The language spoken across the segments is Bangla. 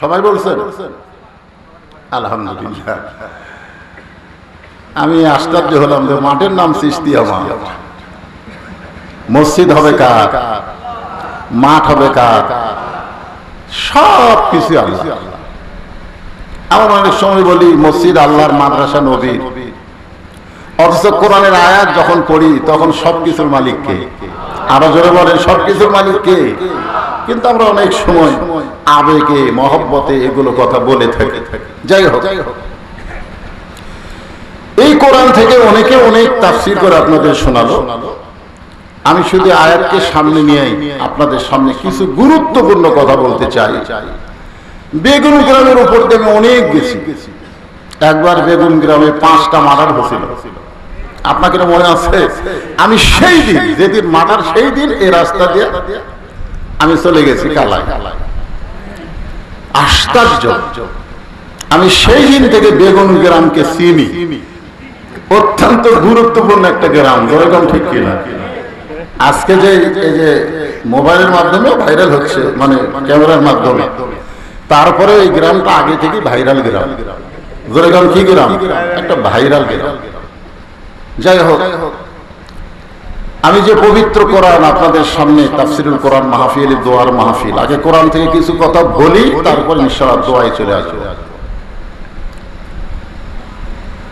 সবাই বলছেন? আলহামদুলিল্লাহ। আমি আশ্চর্য হলাম যে মাঠের নাম সৃষ্টি আমার মসজিদ হবে কার? মাঠ হবে কার? সব কিছু আল্লাহ। আমার অনেক সময় বলি, মসজিদ আল্লাহর মাদ্রাসা নবীর অথচ কোরআনের আয়াত যখন পড়ি, তখন সবকিছুর মালিক কে? আরও জোরে বলেন, সবকিছুর মালিক কে? কিন্তু আমরা অনেক সময় আবেগে মহব্বতে এগুলো কথা বলে থাকি। যাই হোক। এই কোরআন থেকে অনেকে অনেক তাফসির করে আপনাদের শোনালো। আমি শুধু আয়াতকে সামনে নিয়ে আপনাদের সামনে কিছু গুরুত্বপূর্ণ কথা বলতে চাই। বেগুন গ্রামের উপর আমি অনেক গেছি। একবার বেগুন গ্রামে পাঁচটা মার্ডার হয়েছিল। আপনাকে মনে আছে? আমি সেই দিন যেদিন মার্ডার সেই দিন এই রাস্তা দিয়ে আমি চলে গেছি কালায়। আশ্চর্য। আমি সেই দিন থেকে বেগুন গ্রামকে চিনি। অত্যন্ত গুরুত্বপূর্ণ একটা গ্রাম যেরকম ঠিক কিনা? আজকে যে এই যে মোবাইলের মাধ্যমে ভাইরাল হচ্ছে মানে ক্যামেরার মাধ্যমে, তারপরে এই গ্রামটা আগে থেকে ভাইরাল গ্রাম। যেরকম কি গ্রাম? একটা ভাইরাল গ্রাম। যাই হোক আমি যে পবিত্র কোরআন আপনাদের সামনে তাফসিরুল কোরআন মাহফিল, দোয়ার মাহফিল, আগে কোরআন থেকে কিছু কথা বলি, তারপর ইনশাআল্লাহ দোয়ায় চলে আসবে।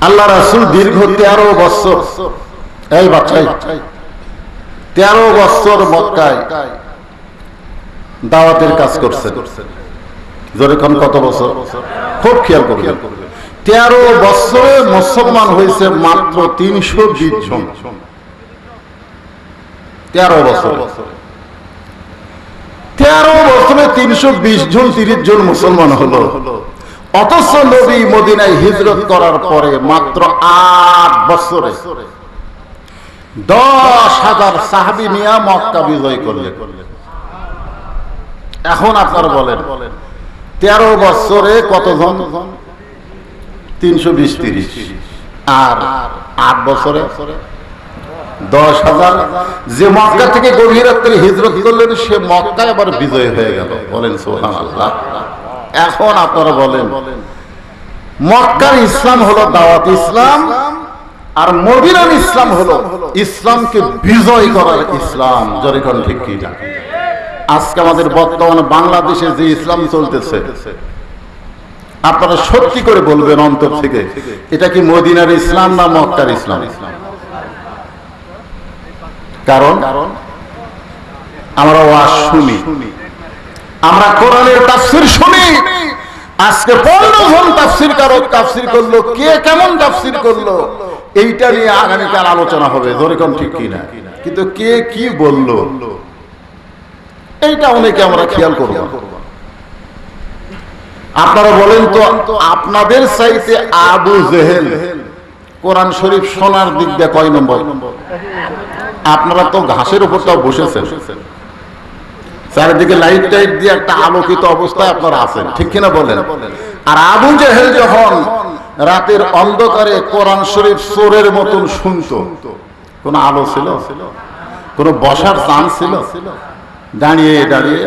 আল্লাহ রাসূল দীর্ঘ তেরো বছর, এই বাচ্চাই, তেরো বছর মক্কায় দাওয়াতের কাজ করছেন। জোরে কোন কত বছর? খুব খেয়াল করবেন। তেরো বছরে মুসলমান হয়েছে মাত্র তিনশো বিশ জন। তেরো বছর। তেরো বছরে তিনশো বিশ জন, তিরিশ জন মুসলমান হলো। অথচ নবী মদিনায় হিজরত করার পরে মাত্র আট বছরে দশ হাজার সাহাবি নিয়ে মক্কা বিজয় করলে এখন আপনার বলেন, তেরো বছরে কতজন? তিনশো বিশ, তিরিশ। আর আট বছরে? দশ হাজার। যে মক্কা থেকে গভীর রাত্রে হিজরত করলেন, সে মক্কায় আবার বিজয় হয়ে গেল। বলেন সোহান আল্লাহ এখন আপনারা বলেন, মক্কার ইসলাম হলো দাওয়াত ইসলাম আর মদিনার ইসলাম হলো ইসলামকে বিজয় করার ইসলাম। জরিখন ঠিক কি না? আজকে আমাদের বর্তমানে বাংলাদেশে যে ইসলাম চলতেছে, আপনারা সত্যি করে বলবেন অন্তর থেকে, এটা কি মদিনার ইসলাম না মক্কার ইসলাম ইসলাম? কারণ আমরা ওয়াজ শুনি। আমরা কোরআনের তাফসির শুনি। আজকে পনেরো জন তাফসির কারক তাফসির করল। কে কেমন তাফসির করল? এইটা নিয়ে আগামীকাল আলোচনা হবে। যেরকম ঠিক কিনা? কিন্তু কে কি বলল? এইটা অনেকে আমরা খেয়াল করব আপনারা বলেন তো আপনাদের চাইতে আবু জেহেল কোরআন শরীফ সোনার দিক দিয়ে কয় নম্বর? আপনারা তো ঘাসের উপর তাও বসেছেন। চারিদিকে লাইট টাইট দিয়ে একটা আলোকিত অবস্থায় আপনারা আছেন। ঠিক কিনা বলেন? আর আবু জেহেল যখন রাতের অন্ধকারে কোরআন শরীফ চোরের মতন শুনতো, কোন আলো ছিল? কোন বসার চান্স ছিল? দাঁড়িয়ে দাঁড়িয়ে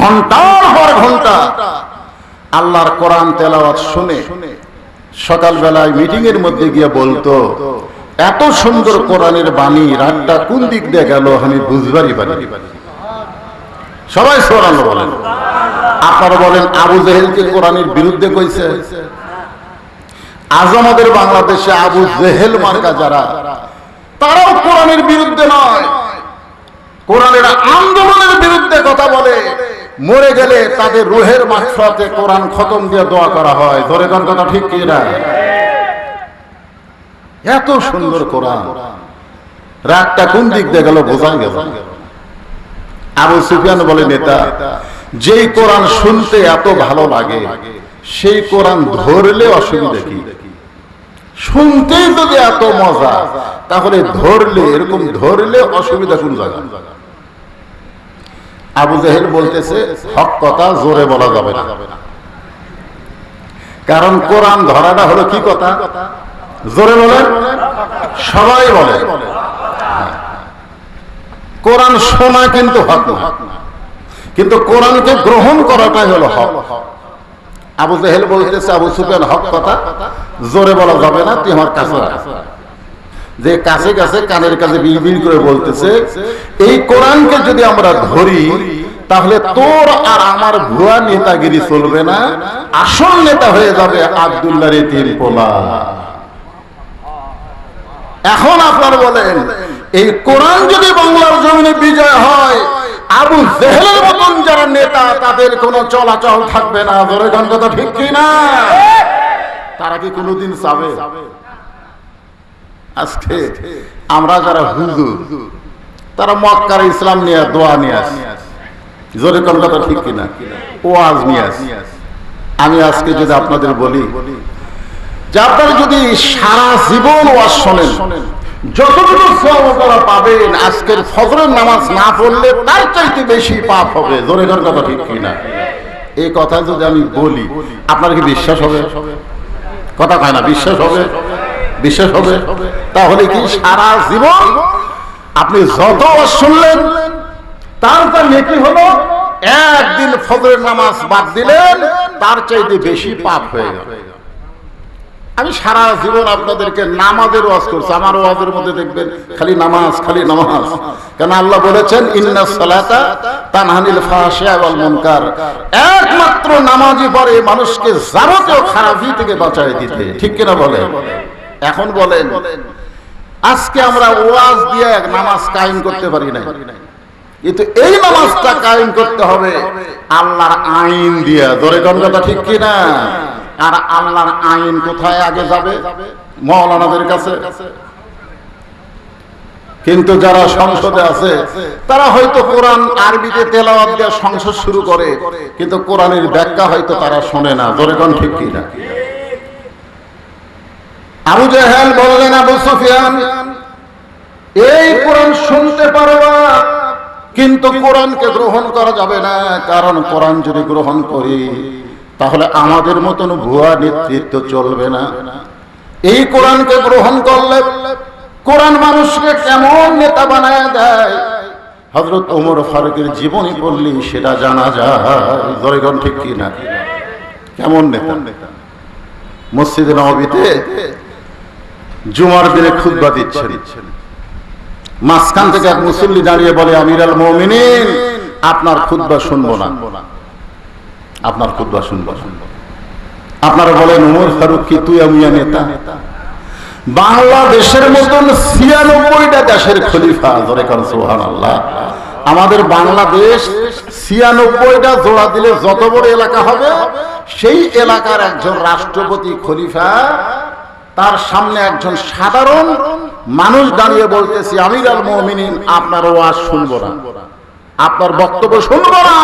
ঘণ্টার পর ঘণ্টা আল্লাহর কোরআন তেলাওয়াত শুনে সকালবেলায় মিটিং এর মধ্যে গিয়ে বলতো এত সুন্দর কোরআনের বাণী, রাতটা কোন দিক দিয়ে গেল আমি বুঝবারই পারি সবাই সোরাল বলেন। আপনারা বলেন, আবু জেহেলকে কোরআনের বিরুদ্ধে কইছে? আজ আমাদের বাংলাদেশে আবু জেহেল মার্কা যারা, তারাও কোরআনের বিরুদ্ধে নয়। কোরআনের আন্দোলনের বিরুদ্ধে কথা বলে। মরে গেলে তাদের রুহের মাত্রাতে কোরআন খতম দিয়ে দোয়া করা হয়। ধরে কথা ঠিক কি না এত সুন্দর কোরআন। রাতটা কোন দিক দিয়ে গেল বোঝা গেল আবু সুফিয়ান বলে, নেতা, যেই কোরআন শুনতে এত ভালো লাগে, সেই কোরআন ধরলে অসুবিধা কি? শুনতেই যদি এত মজা, তাহলে ধরলে, এরকম ধরলে অসুবিধা কোন জায়গা? আবু জাহেল বলতেছে, হক কথা জোরে বলা যাবে না। কারণ কোরআন ধরাটা হলো কি কথা? জোরে বলেন? সবাই বলে কোরআন শোনা কিন্তু হক না। কিন্তু কোরআনকে গ্রহণ করাটাই হলো হক। আবু জেহেল বলতেছে আবু সুফিয়ান হক কথা। জোরে বলা যাবে না তুই আমার কাছে যে কাছে কাছে কানের কাছে বিড়বিড় করে বলতেছে এই কোরআনকে যদি আমরা ধরি তাহলে তোর আর আমার ভুয়া নেতাগিরি চলবে না। আসল নেতা হয়ে যাবে আব্দুল্লাহ রেতির পোলা। এখন আপনার বলেন, এই কোরআন যদি বাংলার জমিনে বিজয় হয়, আবু জেহেলের মতন যারা নেতা, তাদের কোনো চলাচল থাকবে না। ধরে গান কথা ঠিক কি না? তারা কি কোনোদিন চাবে আজকে আমরা যারা হুজুর, তারা মক্কার ইসলাম নিয়ে দোয়া নিয়ে আসি। জোরে কোন কথা ঠিক কিনা ওয়াজ নিয়ে আসি। আমি আজকে যদি আপনাদের বলি যে যদি সারা জীবন ওয়াজ শোনেন, যতটুকু আপনারা পাবেন, আজকের ফজরের নামাজ না পড়লে তার চাইতে বেশি পাপ হবে। জোরে কথা ঠিক কিনা? এই কথা যদি আমি বলি, আপনার কি বিশ্বাস হবে? কথা কয় না, বিশ্বাস হবে? বিশ্বাস হবে? তাহলে কি সারা জীবন আপনি যত শুনলেন, তার তার নেকি হলো, একদিন ফজরের নামাজ বাদ দিলেন, তার চাইতে বেশি পাপ হয়ে গেল। আমি সারা জীবন আপনাদেরকে নামাজের ওয়াজ করছি। আমার ওয়াজের মধ্যে দেখবেন খালি নামাজ খালি নামাজ। কেন আল্লাহ বলেছেন, ইন্না সালাতা তানহানিল ফাহশা ওয়াল মুনকার। একমাত্র নামাজই পড়ে মানুষকে যাবতীয় খারাপি থেকে বাঁচায় দিতে। ঠিক কিনা বলেন এখন বলেন, আজকে আমরা ওয়াজ দিয়ে এক নামাজ কায়েম করতে পারি না কিন্তু এই নামাজটা কায়েম করতে হবে আল্লাহর আইন দিয়া। ধরে কোন কথা ঠিক কি না আর আল্লাহর আইন কোথায় আগে যাবে? মৌলানাদের কাছে। কিন্তু যারা সংসদে আছে, তারা হয়তো কোরআন আরবিতে তেলাওয়াত দিয়ে সংসদ শুরু করে, কিন্তু কোরআনের ব্যাখ্যা হয়তো তারা শোনে না। ধরে কোন ঠিক কি না আবু জাহেল বললেন, আবু সুফিয়ান, এই কোরআন শুনতে পারবা কিন্তু কোরআনকে গ্রহণ করা যাবে না। কারণ কোরআন যদি গ্রহণ করি তাহলে আমাদের মতন ভুয়া নেতৃত্ব চলবে না। এই কোরআনকে গ্রহণ করলে কোরআন মানুষকে কেমন নেতা বানায় দেয়? হজরত ওমর ফারুকের জীবনী পড়লি সেটা জানা যায়। জয়গণ ঠিক কি না? কেমন নেতা? মসজিদে নবীতে জুমার দিনে খুদ্া দিচ্ছেন। মাঝখান থেকে এক মুসল্লি দাঁড়িয়ে বলে আমির আল মমিনিন, আপনার খুদ্া শুনব না। আপনার খুদ্া শুনব। আপনারা বলেন, উমর ফারুক কি তুই আমিয়া নেতা? বাংলাদেশের মতন ছিয়ানব্বইটা দেশের খলিফা ধরে করেন সোহান আল্লাহ আমাদের বাংলাদেশ ছিয়ানব্বইটা জোড়া দিলে যত বড় এলাকা হবে, সেই এলাকার একজন রাষ্ট্রপতি খলিফা, তার সামনে একজন সাধারণ মানুষ দাঁড়িয়ে বলতেছি আমির আল মমিনিন, আপনার ওয়াজ শুনব না। আপনার বক্তব্য শুনব না।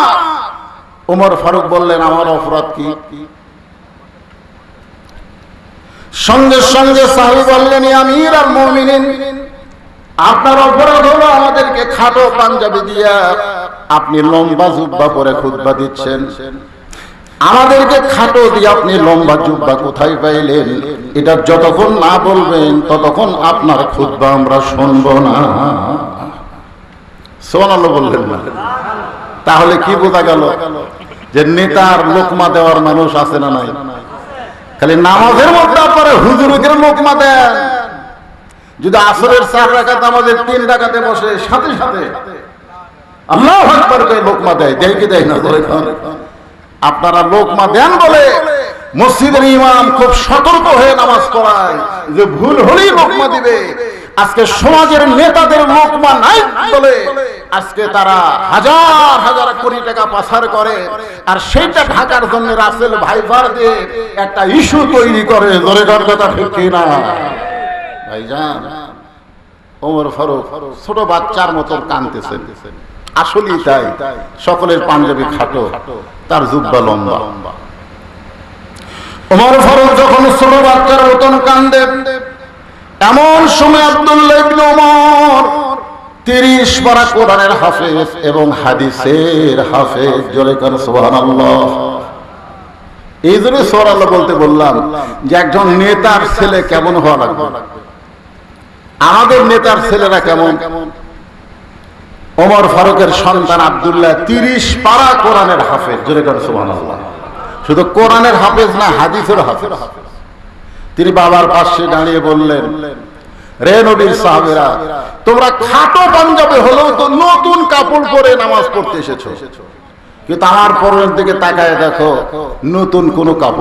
উমর ফারুক বললেন, আমার অপরাধ কি? সঙ্গে সঙ্গে সাহেব বললেন আমির আল মমিনিন, আপনার অপরাধ হলো আমাদেরকে খাটো পাঞ্জাবি দিয়া আপনি লম্বা জুব্বা পরে খুদ্া দিচ্ছেন। আমাদেরকে খাটো দিয়ে আপনি লম্বা জুব্বা কোথায় পাইলেন? এটা যতক্ষণ না বলবেন, ততক্ষণ আপনার খুদ্া আমরা শুনব না। সোনাল বললেন না। তাহলে কি বোঝা গেল যে নেতার লোকমা দেওয়ার মানুষ আছে না নাই? খালি নামাজের মধ্যে আপনারা হুজুরদের লোকমা দেন। যদি আসরের চার রাখাতে আমাদের তিন রাখাতে বসে, সাথে সাথে আপনারা লোকমা দেন বলে মসজিদের ইমাম খুব সতর্ক হয়ে নামাজ পড়ায় যে ভুল হলেই লোকমা দিবে। আজকে সমাজের নেতাদের লোকমা নাই বলে আজকে তারা হাজার হাজার কোটি টাকা পাচার করে। আর সেইটা ঢাকার জন্য রাসেল ভাইবার একটা ইস্যু তৈরি করে। ধরে কথা ঠিক না ভাইজান, ওমর ফারুক ছোট বাচ্চার কানতেছেন আসলেই তাই। সকলের পাঞ্জাবি খাটো, তার জুব্বা লম্বা। ওমর ফারুক যখন ছোট বাচ্চার মতন এমন সময় আব্দুল্লাহ ইবনে ওমর তিরিশ পারা কোরআনের হাফেজ এবং হাদিসের হাফেজ। জোরে কর এই জন্য বলতে বললাম যে একজন নেতার ছেলে কেমন হওয়া লাগবে? আমাদের নেতার ছেলেরা কেমন? ওমর ফারুকের সন্তান আব্দুল্লাহ তিরিশ পারা কোরআনের হাফেজ। জোরে শুধু কোরআনের হাফেজ না হাদিসের হাফেজ। তিনি বাবার পাশে দাঁড়িয়ে বললেন রে নবীর সাহাবেরা, তোমরা খাটো পাঞ্জাবে হলেও তো নতুন কাপড় পরে নামাজ পড়তে এসেছ। কিন্তু আমার পরের দিকে তাকায় দেখো, নতুন কোনো কাপড়